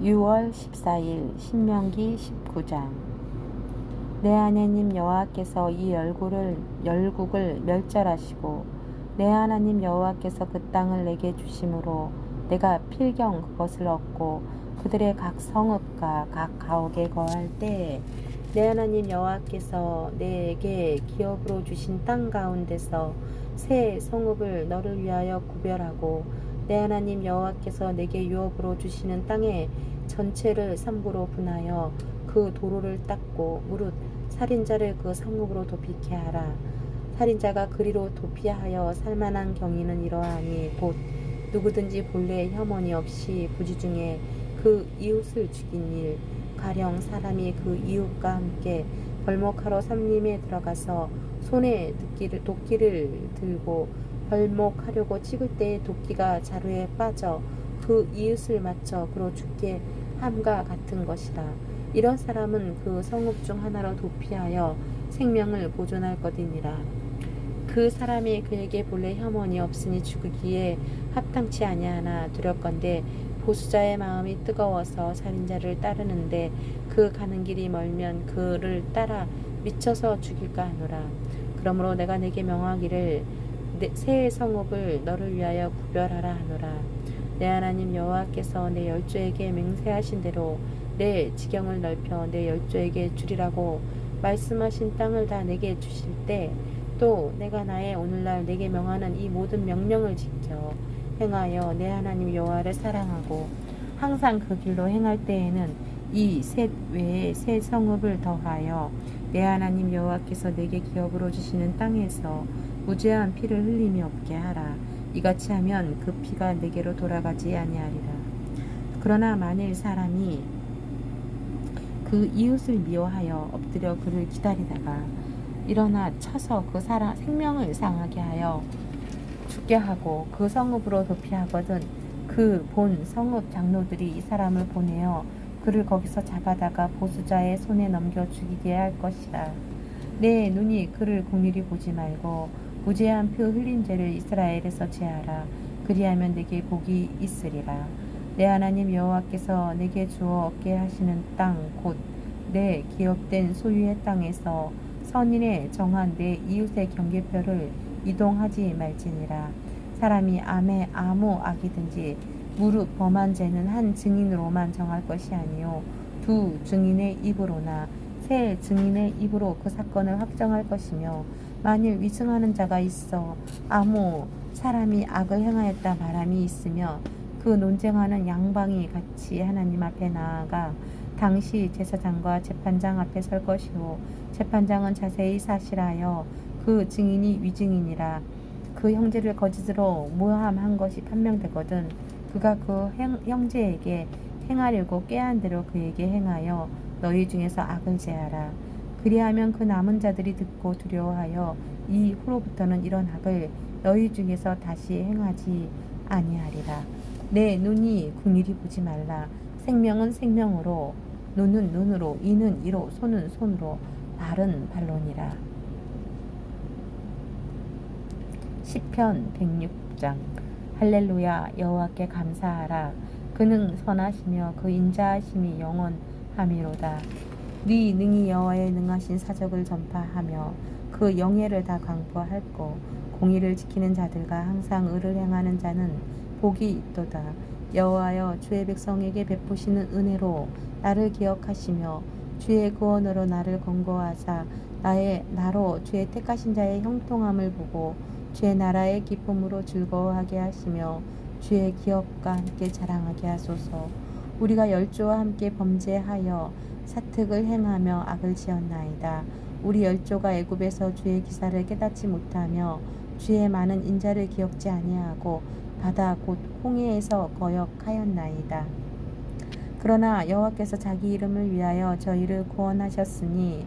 6월 14일 신명기 19장. 내 하나님 여호와께서 이 열국을 열국을 멸절하시고 내 하나님 여호와께서 그 땅을 내게 주심으로 내가 필경 그것을 얻고 그들의 각 성읍과 각 가옥에 거할 때내 하나님 여호와께서 내게 기업으로 주신 땅 가운데서 새 성읍을 너를 위하여 구별하고 내 하나님 여호와께서 내게 유업으로 주시는 땅의 전체를 삼고로 분하여 그 도로를 닦고 무릇 살인자를 그 성읍으로 도피케 하라. 살인자가 그리로 도피하여 살만한 경위는 이러하니 곧 누구든지 본래 혐언이 없이 부지 중에 그 이웃을 죽인 일 가령 사람이 그 이웃과 함께 벌목하러 삼림에 들어가서 손에 도끼를, 도끼를 들고 벌목하려고 찍을 때에 도끼가 자루에 빠져 그 이웃을 맞춰 그로 죽게 함과 같은 것이라. 이런 사람은 그 성읍 중 하나로 도피하여 생명을 보존할 것이니라. 그 사람이 그에게 본래 혐언이 없으니 죽으기에 합당치 아니하나 두렵건대 보수자의 마음이 뜨거워서 살인자를 따르는데 그 가는 길이 멀면 그를 따라 미쳐서 죽일까 하노라. 그러므로 내가 내게 명하기를 내, 새 성읍을 너를 위하여 구별하라 하노라. 내 하나님 여호와께서 내 열조에게 맹세하신 대로 내 지경을 넓혀 내 열조에게 주리라고 말씀하신 땅을 다 내게 주실 때 또 내가 나의 오늘날 내게 명하는 이 모든 명령을 지켜 행하여 내 하나님 여호와를 사랑하고 항상 그 길로 행할 때에는 이 셋 외에 새 성읍을 더하여 내 하나님 여호와께서 내게 기업으로 주시는 땅에서 무죄한 피를 흘림이 없게 하라. 이같이 하면 그 피가 내게로 돌아가지 아니하리라. 그러나 만일 사람이 그 이웃을 미워하여 엎드려 그를 기다리다가 일어나 쳐서 그 사람 생명을 상하게 하여 죽게 하고 그 성읍으로 도피하거든 그 본 성읍 장로들이 이 사람을 보내어 그를 거기서 잡아다가 보수자의 손에 넘겨 죽이게 할 것이라. 내 눈이 그를 공일히 보지 말고 무죄한 표 흘린 죄를 이스라엘에서 제하라. 그리하면 내게 복이 있으리라. 내 하나님 여호와께서 내게 주어 얻게 하시는 땅 곧 내 기업된 소유의 땅에서 선인의 정한 내 이웃의 경계표를 이동하지 말지니라. 사람이 암에 아무 악이든지 무릇 범한 죄는 한 증인으로만 정할 것이 아니요. 두 증인의 입으로나 세 증인의 입으로 그 사건을 확정할 것이며 만일 위증하는 자가 있어 아무 사람이 악을 행하였다 말함이 있으며 그 논쟁하는 양방이 같이 하나님 앞에 나아가 당시 제사장과 재판장 앞에 설 것이요. 재판장은 자세히 사실하여 그 증인이 위증이니라. 그 형제를 거짓으로 모함한 것이 판명되거든 그가 그 행, 형제에게 행하려고 깨한 대로 그에게 행하여 너희 중에서 악을 제하라. 그리하면 그 남은 자들이 듣고 두려워하여 이 후로부터는 이런 악을 너희 중에서 다시 행하지 아니하리라. 내 눈이 궁일이 보지 말라. 생명은 생명으로 눈은 눈으로 이는 이로 손은 손으로 발은 발론이라. 시편 106장 할렐루야 여호와께 감사하라. 그는 선하시며 그 인자하심이 영원함이로다. 네 능히 여호와의 능하신 사적을 전파하며 그 영예를 다 강포할고 공의를 지키는 자들과 항상 의를 행하는 자는 복이 있도다. 여호와여 주의 백성에게 베푸시는 은혜로 나를 기억하시며 주의 구원으로 나를 건고하사 나의 나로 주의 택하신 자의 형통함을 보고 주의 나라의 기쁨으로 즐거워하게 하시며 주의 기업과 함께 자랑하게 하소서. 우리가 열조와 함께 범죄하여 사특을 행하며 악을 지었나이다. 우리 열조가 애굽에서 주의 기사를 깨닫지 못하며 주의 많은 인자를 기억지 아니하고 바다 곧 홍해에서 거역하였나이다. 그러나 여호와께서 자기 이름을 위하여 저희를 구원하셨으니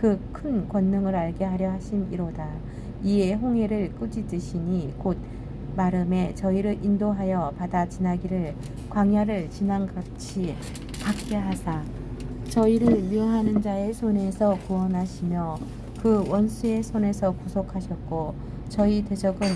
그 큰 권능을 알게 하려 하심이로다. 이에 홍해를 꾸짖으시니 곧 마름에 저희를 인도하여 바다 지나기를 광야를 지난 같이 받게 하사 저희를 묘하는 자의 손에서 구원하시며 그 원수의 손에서 구속하셨고 저희 대적은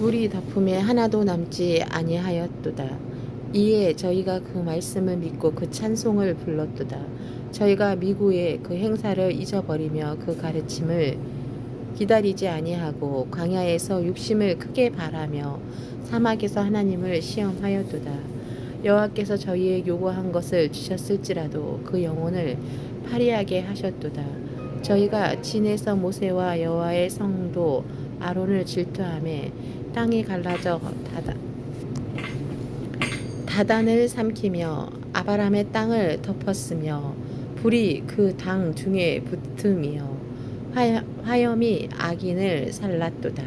우리 덮음에 하나도 남지 아니하였도다. 이에 저희가 그 말씀을 믿고 그 찬송을 불렀도다. 저희가 미구의 그 행사를 잊어버리며 그 가르침을 기다리지 아니하고 광야에서 육심을 크게 바라며 사막에서 하나님을 시험하였도다. 여호와께서 저희의 요구한 것을 주셨을지라도 그 영혼을 파리하게 하셨도다. 저희가 진에서 모세와 여호와의 성도 아론을 질투함에 땅이 갈라져 다다, 다단을 삼키며 아바람의 땅을 덮었으며 불이 그 당 중에 붙음이요 화- 화염이 악인을 살랐도다.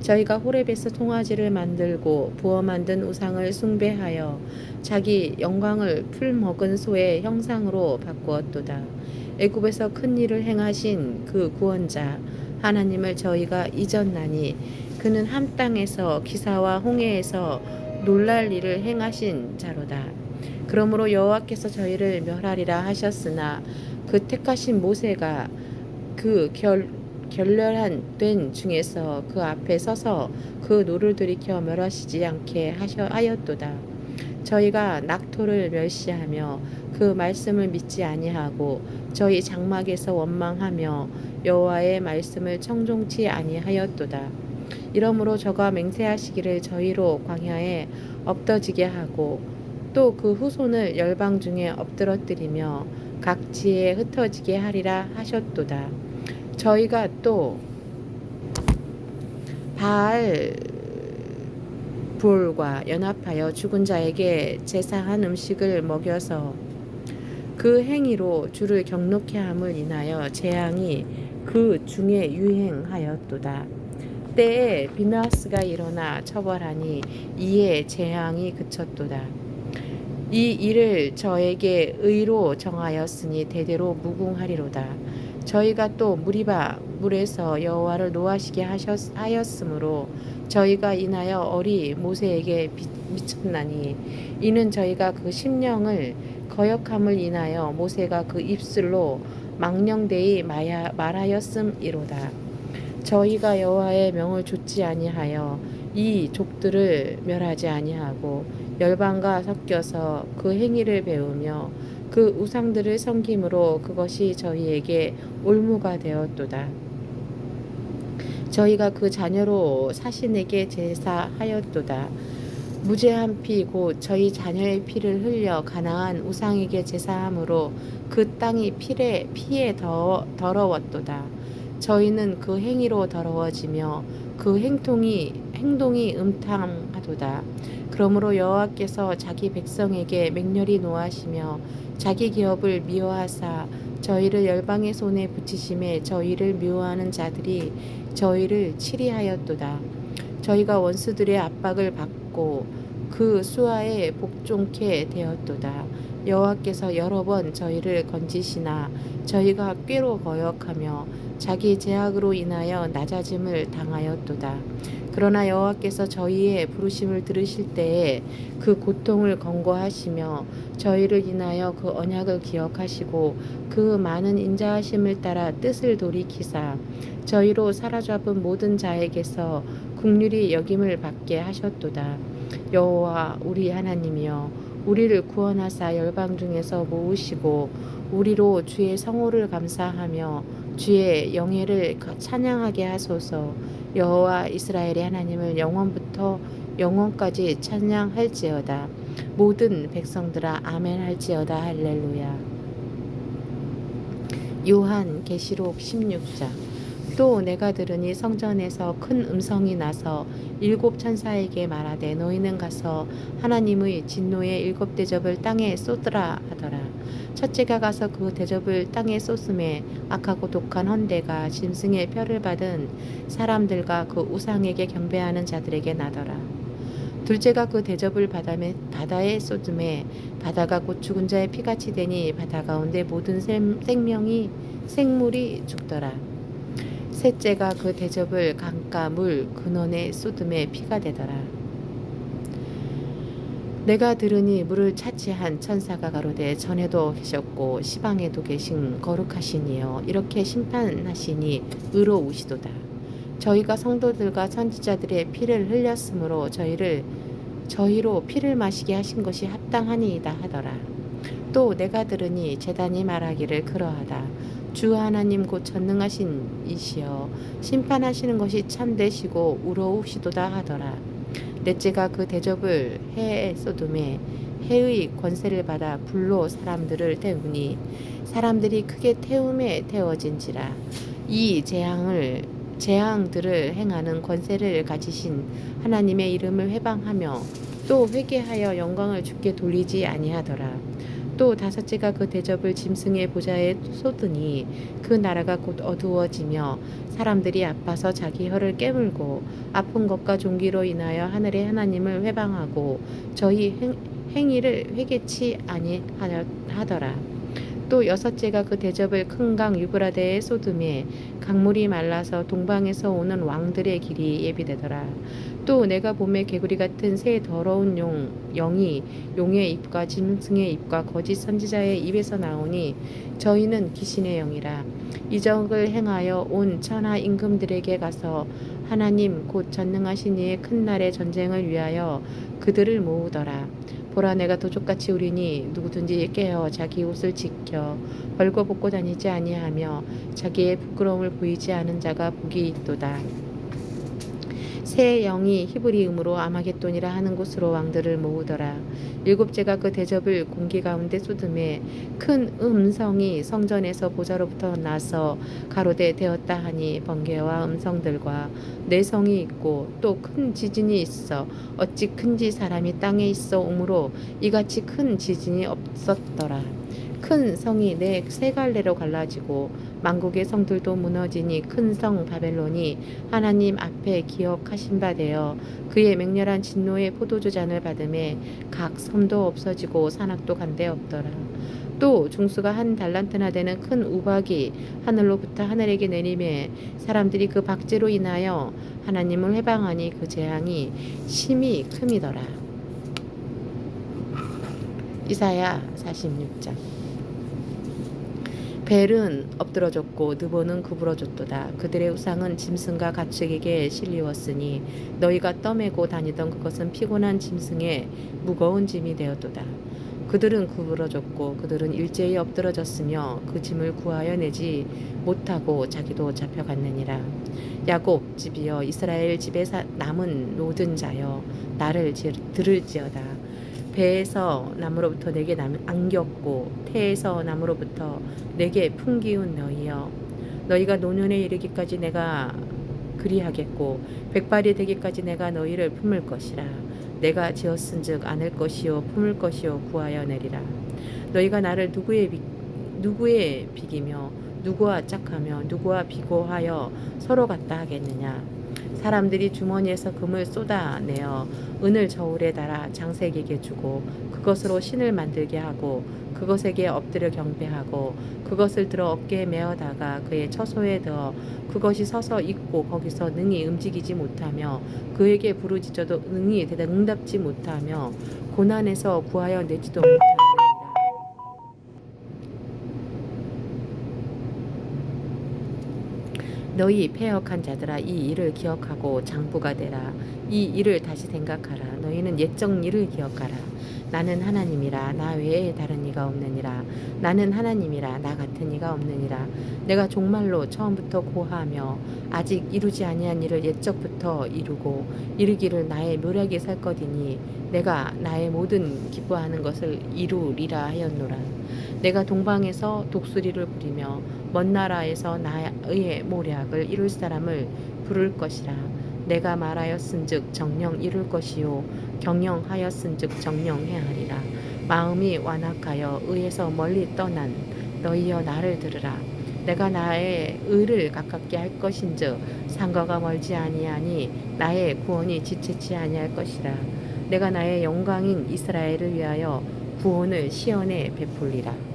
저희가 호렙에서 송아지를 만들고 부어 만든 우상을 숭배하여 자기 영광을 풀 먹은 소의 형상으로 바꾸었도다. 애굽에서 큰 일을 행하신 그 구원자 하나님을 저희가 잊었나니 그는 함 땅에서 기사와 홍해에서 놀랄 일을 행하신 자로다. 그러므로 여호와께서 저희를 멸하리라 하셨으나 그 택하신 모세가 그 결, 결렬한 된 중에서 그 앞에 서서 그 노를 들이켜 멸하시지 않게 하셔, 하였도다. 저희가 낙토를 멸시하며 그 말씀을 믿지 아니하고 저희 장막에서 원망하며 여호와의 말씀을 청종치 아니하였도다. 이러므로 저가 맹세하시기를 저희로 광야에 엎더지게 하고 또 그 후손을 열방 중에 엎드러뜨리며 각지에 흩어지게 하리라 하셨도다. 저희가 또 바알 불과 연합하여 죽은 자에게 제사한 음식을 먹여서 그 행위로 주를 경록케 함을 인하여 재앙이 그 중에 유행하였도다. 때에 비나스가 일어나 처벌하니 이에 재앙이 그쳤도다. 이 일을 저에게 의로 정하였으니 대대로 무궁하리로다. 저희가 또 무리바 물에서 여호와를 노하시게 하셨, 하였으므로 저희가 인하여 어리 모세에게 비- 미쳤나니 이는 저희가 그 심령을 거역함을 인하여 모세가 그 입술로 망령되이 말하였음이로다. 저희가 여호와의 명을 좇지 아니하여 이 족들을 멸하지 아니하고 열방과 섞여서 그 행위를 배우며 그 우상들을 섬김으로 그것이 저희에게 올무가 되었도다. 저희가 그 자녀로 사신에게 제사하였도다. 무죄한 피 곧 저희 자녀의 피를 흘려 가나안 우상에게 제사함으로 그 땅이 피에 피에 더, 더러웠도다. 저희는 그 행위로 더러워지며 그 행동이 행동이 음탕하도다. 그러므로 여호와께서 자기 백성에게 맹렬히 노하시며 자기 기업을 미워하사 저희를 열방의 손에 붙이심에 저희를 미워하는 자들이 저희를 치리하였도다. 저희가 원수들의 압박을 받고 그 수하에 복종케 되었도다. 여호와께서 여러 번 저희를 건지시나 저희가 꾀로 거역하며 자기 제약으로 인하여 낮아짐을 당하였도다. 그러나 여호와께서 저희의 부르심을 들으실 때에 그 고통을 권고하시며 저희를 인하여 그 언약을 기억하시고 그 많은 인자하심을 따라 뜻을 돌이키사 저희로 사로잡은 모든 자에게서 국률이 여김을 받게 하셨도다. 여호와 우리 하나님이여 우리를 구원하사 열방 중에서 모으시고 우리로 주의 성호를 감사하며 주의 영예를 찬양하게 하소서. 여호와 이스라엘의 하나님을 영원부터 영원까지 찬양할지어다. 모든 백성들아 아멘 할지어다 할렐루야. 요한 계시록 16장 또 내가 들으니 성전에서 큰 음성이 나서 일곱 천사에게 말하되 너희는 가서 하나님의 진노의 일곱 대접을 땅에 쏟으라 하더라. 첫째가 가서 그 대접을 땅에 쏟음에 악하고 독한 헌대가 짐승의 뼈를 받은 사람들과 그 우상에게 경배하는 자들에게 나더라. 둘째가 그 대접을 바다에, 바다에 쏟음에 바다가 곧 죽은 자의 피같이 되니 바다 가운데 모든 생- 생명이 생물이 죽더라. 셋째가 그 대접을 강가 물 근원에 쏟음에 피가 되더라. 내가 들으니 물을 차지한 천사가 가로되 전에도 계셨고 시방에도 계신 거룩하시니요 이렇게 심판하시니 의로우시도다. 저희가 성도들과 선지자들의 피를 흘렸으므로 저희를 저희로 피를 마시게 하신 것이 합당하니이다 하더라. 또 내가 들으니 제단이 말하기를 그러하다. 주 하나님 곧 전능하신 이시여 심판하시는 것이 참되시고 우러우시도다 하더라. 넷째가 그 대접을 해에 쏟음에 해의 권세를 받아 불로 사람들을 태우니 사람들이 크게 태움에 태워진지라 이 재앙을 재앙들을 행하는 권세를 가지신 하나님의 이름을 회방하며 또 회개하여 영광을 주께 돌리지 아니하더라. 또 다섯째가 그 대접을 짐승의 보좌에 쏟으니 그 나라가 곧 어두워지며 사람들이 아파서 자기 혀를 깨물고 아픈 것과 종기로 인하여 하늘의 하나님을 회방하고 저희 행, 행위를 회개치 아니하더라. 또 여섯째가 그 대접을 큰 강 유브라데에 쏟음에 강물이 말라서 동방에서 오는 왕들의 길이 예비되더라. 또 내가 봄에 개구리 같은 새 더러운 용 영이 용의 입과 짐승의 입과 거짓 선지자의 입에서 나오니 저희는 귀신의 영이라 이적을 행하여 온 천하 임금들에게 가서 하나님 곧 전능하신 이의 큰 날의 전쟁을 위하여 그들을 모으더라. 보라 내가 도적같이 우리니 누구든지 깨어 자기 옷을 지켜 벌거벗고 다니지 아니하며 자기의 부끄러움을 보이지 않은 자가 복이 있도다. 새 영이 히브리음으로 아마겟돈이라 하는 곳으로 왕들을 모으더라. 일곱째가 그 대접을 공기 가운데 쏟음에 큰 음성이 성전에서 보좌로부터 나서 가로되 되었다 하니 번개와 음성들과 내성이 있고 또 큰 지진이 있어 어찌 큰지 사람이 땅에 있어 오므로 이같이 큰 지진이 없었더라. 큰 성이 내세 갈래로 갈라지고 만국의 성들도 무너지니 큰 성 바벨론이 하나님 앞에 기억하신 바 되어 그의 맹렬한 진노의 포도주 잔을 받음에 각 섬도 없어지고 산악도 간데 없더라. 또 중수가 한 달란트나 되는 큰 우박이 하늘로부터 하늘에게 내림에 사람들이 그 박제로 인하여 하나님을 해방하니 그 재앙이 심히 큼이더라. 이사야 46장 벨은 엎드러졌고 느보는 구부러졌도다. 그들의 우상은 짐승과 가축에게 실리웠으니 너희가 떠매고 다니던 그것은 피곤한 짐승의 무거운 짐이 되었도다. 그들은 구부러졌고 그들은 일제히 엎드러졌으며 그 짐을 구하여 내지 못하고 자기도 잡혀갔느니라. 야곱 집이여 이스라엘 집에 사, 남은 모든 자여 나를 지, 들을지어다. 배에서 나무로부터 내게 남, 안겼고 태에서 나무로부터 내게 풍기운 너희여. 너희가 노년에 이르기까지 내가 그리하겠고 백발이 되기까지 내가 너희를 품을 것이라. 내가 지었은즉 안을 것이요 품을 것이요 구하여 내리라. 너희가 나를 누구의 비, 누구의 비기며 누구와 짝하며 누구와 비고하여 서로 같다 하겠느냐 사람들이 주머니에서 금을 쏟아내어 은을 저울에 달아 장색에게 주고 그것으로 신을 만들게 하고 그것에게 엎드려 경배하고 그것을 들어 어깨에 메어다가 그의 처소에 넣어 그것이 서서 있고 거기서 능히 움직이지 못하며 그에게 부르짖어도 능히 응답지 못하며 고난에서 구하여 내지도 못하느니라. 너희 폐역한 자들아 이 일을 기억하고 장부가 되라. 이 일을 다시 생각하라. 너희는 옛적 일을 기억하라. 나는 하나님이라. 나 외에 다른 이가 없느니라. 나는 하나님이라. 나 같은 이가 없느니라. 내가 종말로 처음부터 고하며 아직 이루지 아니한 일을 옛적부터 이루고 이르기를 나의 묘력이 살 것이니 내가 나의 모든 기뻐하는 것을 이루리라 하였노라 내가 동방에서 독수리를 부리며 먼 나라에서 나의 모략을 이룰 사람을 부를 것이라. 내가 말하였은즉 정령 이룰 것이요. 경영하였은즉 정령 행하리라. 마음이 완악하여 의에서 멀리 떠난 너희여 나를 들으라. 내가 나의 의를 가깝게 할 것인즉 상거가 멀지 아니하니 나의 구원이 지체치 아니할 것이라. 내가 나의 영광인 이스라엘을 위하여 구원을 시온에 베풀리라